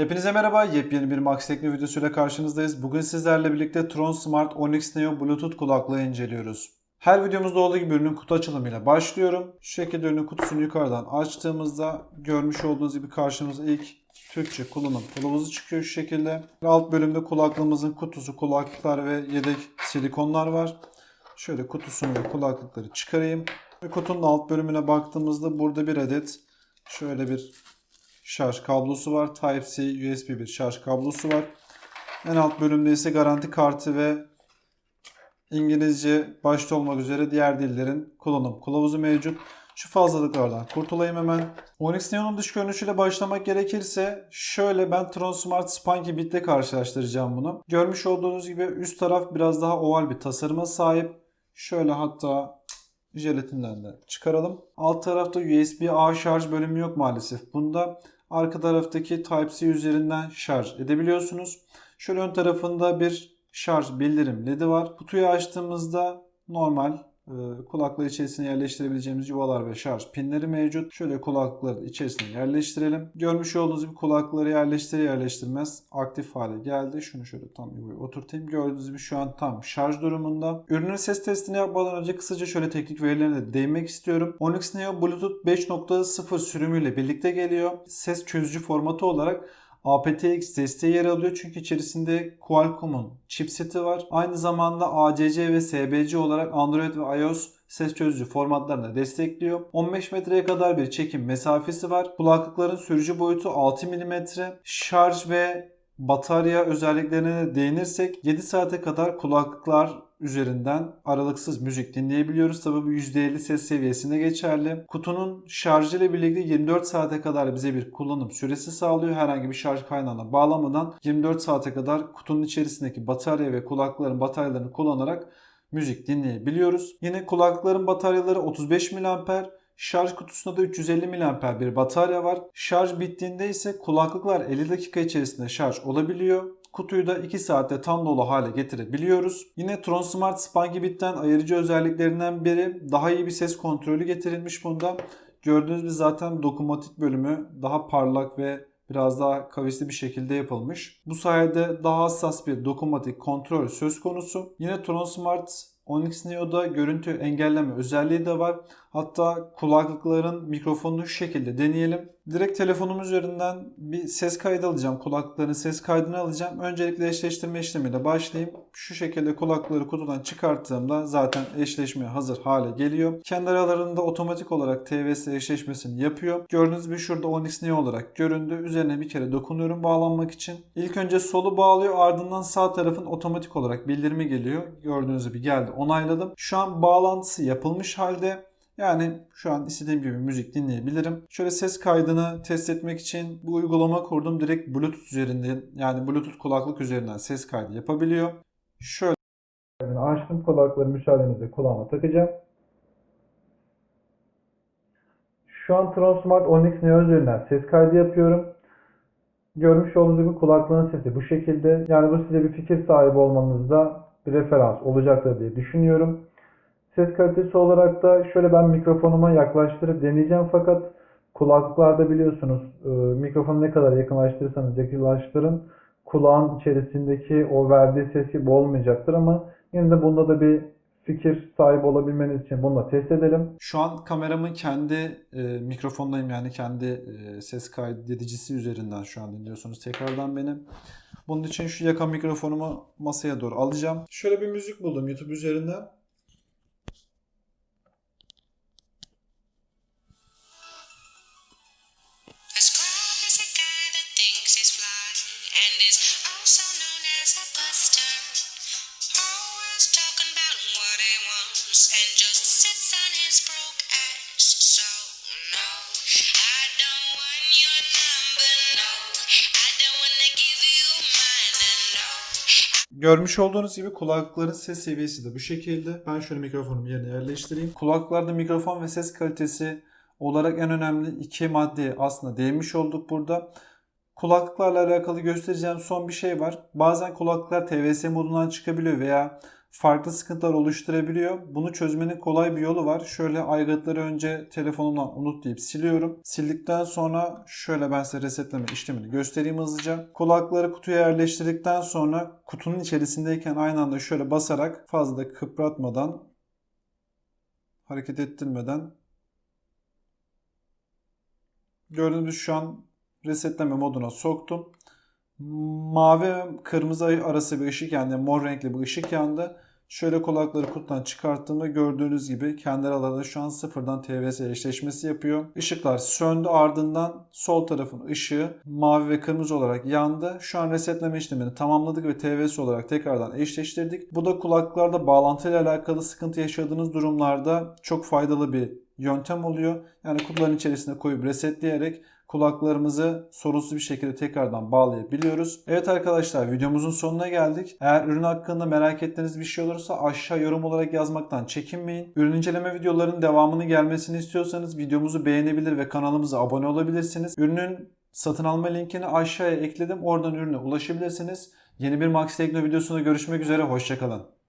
Hepinize merhaba. Yepyeni bir Max Tekno videosuyla karşınızdayız. Bugün sizlerle birlikte Tron Smart Onyx Neo Bluetooth kulaklığı inceliyoruz. Her videomuzda olduğu gibi ürünün kutu açılımıyla başlıyorum. Şu şekilde ürünün kutusunu yukarıdan açtığımızda görmüş olduğunuz gibi karşımıza ilk Türkçe kullanım kılavuzu çıkıyor şu şekilde. Alt bölümde kulaklığımızın kutusu, kulaklıklar ve yedek silikonlar var. Şöyle kutusunu ve kulaklıkları çıkarayım. Ve kutunun alt bölümüne baktığımızda burada bir adet şöyle bir şarj kablosu var. Type-C USB bir şarj kablosu var. En alt bölümde ise garanti kartı ve İngilizce başta olmak üzere diğer dillerin kullanım kılavuzu mevcut. Şu fazlalıklardan kurtulayım hemen. Onyx Neo'nun dış görünüşüyle başlamak gerekirse şöyle ben Tron Smart Spunky Bit'le karşılaştıracağım bunu. Görmüş olduğunuz gibi üst taraf biraz daha oval bir tasarıma sahip. Şöyle hatta jelatinden de çıkaralım. Alt tarafta USB-A şarj bölümü yok maalesef. Bunda arka taraftaki Type-C üzerinden şarj edebiliyorsunuz. Şöyle ön tarafında bir şarj bildirim ledi var. Kutuyu açtığımızda normal kulaklığı içerisine yerleştirebileceğimiz yuvalar ve şarj pinleri mevcut. Şöyle kulaklıkları içerisine yerleştirelim. Görmüş olduğunuz gibi kulaklıkları yerleştirir yerleştirmez aktif hale geldi. Şunu şöyle tam yuvaya oturtayım. Gördüğünüz gibi şu an tam şarj durumunda. Ürünün ses testini yapmadan önce kısaca şöyle teknik verilerine de değinmek istiyorum. Onyx Neo Bluetooth 5.0 sürümüyle birlikte geliyor. Ses çözücü formatı olarak aptX desteği yer alıyor çünkü içerisinde Qualcomm'un chipseti var. Aynı zamanda ACC ve SBC olarak Android ve iOS ses çözücü formatlarını destekliyor. 15 metreye kadar bir çekim mesafesi var. Kulaklıkların sürücü boyutu 6 mm. Şarj ve batarya özelliklerine de değinirsek 7 saate kadar kulaklıklar üzerinden aralıksız müzik dinleyebiliyoruz. Tabii bu %50 ses seviyesinde geçerli. Kutunun şarjı ile birlikte 24 saate kadar bize bir kullanım süresi sağlıyor. Herhangi bir şarj kaynağına bağlamadan 24 saate kadar kutunun içerisindeki batarya ve kulaklıkların bataryalarını kullanarak müzik dinleyebiliyoruz. Yine kulaklıkların bataryaları 35 mAh, Şarj kutusunda da 350 mAh bir batarya var. Şarj bittiğinde ise kulaklıklar 50 dakika içerisinde şarj olabiliyor kutuyu da 2 saatte tam dolu hale getirebiliyoruz. Yine TronSmart Spanky Bit'ten ayırıcı özelliklerinden biri daha iyi bir ses kontrolü getirilmiş bunda. Gördüğünüz gibi zaten dokunmatik bölümü daha parlak ve biraz daha kavisli bir şekilde yapılmış. Bu sayede daha hassas bir dokunmatik kontrol söz konusu. Yine TronSmart 10X Neo'da görüntü engelleme özelliği de var. Hatta kulaklıkların mikrofonunu şu şekilde deneyelim. Direkt telefonum üzerinden bir ses kaydı alacağım. Kulaklıkların ses kaydını alacağım. Öncelikle eşleştirme işlemiyle başlayayım. Şu şekilde kulaklıkları kutudan çıkarttığımda zaten eşleşmeye hazır hale geliyor. Kendi aralarında otomatik olarak TVS eşleşmesini yapıyor. Gördüğünüz gibi şurada 10X Neo olarak göründü. Üzerine bir kere dokunuyorum bağlanmak için. İlk önce solu bağlıyor ardından sağ tarafın otomatik olarak bildirimi geliyor. Gördüğünüz gibi geldi onayladım. Şu an bağlantısı yapılmış halde. Yani şu an istediğim gibi müzik dinleyebilirim. Şöyle ses kaydını test etmek için bu uygulama kurdum. Direkt Bluetooth üzerinden yani Bluetooth kulaklık üzerinden ses kaydı yapabiliyor. Şöyle açtım kulakları müsaadenizle kulağıma takacağım. Şu an Tron Smart Onyx Neo üzerinden ses kaydı yapıyorum. Görmüş olduğunuz gibi kulaklığın sesi bu şekilde. Yani bu size bir fikir sahibi olmanızda bir referans olacaktır diye düşünüyorum. Ses kalitesi olarak da şöyle ben mikrofonuma yaklaştırıp deneyeceğim fakat kulaklıklarda biliyorsunuz e, mikrofonu ne kadar yakınlaştırırsanız yakınlaştırın kulağın içerisindeki o verdiği ses gibi olmayacaktır ama yine de bunda da bir fikir sahibi olabilmeniz için bunu da test edelim. Şu an kameramın kendi e, mikrofonlayım yani kendi e, ses kaydedicisi üzerinden şu an dinliyorsunuz tekrardan benim. Bunun için şu yaka mikrofonumu masaya doğru alacağım. Şöyle bir müzik buldum YouTube üzerinden. And just sits on his broke ass. So, no, Görmüş olduğunuz gibi kulaklıkların ses seviyesi de bu şekilde. Ben şöyle mikrofonumu yerine yerleştireyim. Kulaklıklarda mikrofon ve ses kalitesi olarak en önemli iki maddeye aslında değinmiş olduk burada. Kulaklıklarla alakalı göstereceğim son bir şey var. Bazen kulaklıklar TVS modundan çıkabiliyor veya farklı sıkıntılar oluşturabiliyor. Bunu çözmenin kolay bir yolu var. Şöyle aygıtları önce telefonumdan unut deyip siliyorum. Sildikten sonra şöyle ben size resetleme işlemini göstereyim hızlıca. Kulakları kutuya yerleştirdikten sonra kutunun içerisindeyken aynı anda şöyle basarak fazla da kıpratmadan hareket ettirmeden gördüğünüz şu an resetleme moduna soktum. Mavi ve kırmızı arası bir ışık. Yani mor renkli bir ışık yandı. Şöyle kulakları kutudan çıkarttığımda gördüğünüz gibi kendi aralarında şu an sıfırdan TVS eşleşmesi yapıyor. Işıklar söndü ardından sol tarafın ışığı mavi ve kırmızı olarak yandı. Şu an resetleme işlemini tamamladık ve TVS olarak tekrardan eşleştirdik. Bu da kulaklarda bağlantıyla alakalı sıkıntı yaşadığınız durumlarda çok faydalı bir yöntem oluyor. Yani kutuların içerisine koyup resetleyerek kulaklarımızı sorunsuz bir şekilde tekrardan bağlayabiliyoruz. Evet arkadaşlar videomuzun sonuna geldik. Eğer ürün hakkında merak ettiğiniz bir şey olursa aşağı yorum olarak yazmaktan çekinmeyin. Ürün inceleme videolarının devamını gelmesini istiyorsanız videomuzu beğenebilir ve kanalımıza abone olabilirsiniz. Ürünün satın alma linkini aşağıya ekledim. Oradan ürüne ulaşabilirsiniz. Yeni bir Max Tekno videosunda görüşmek üzere. Hoşçakalın.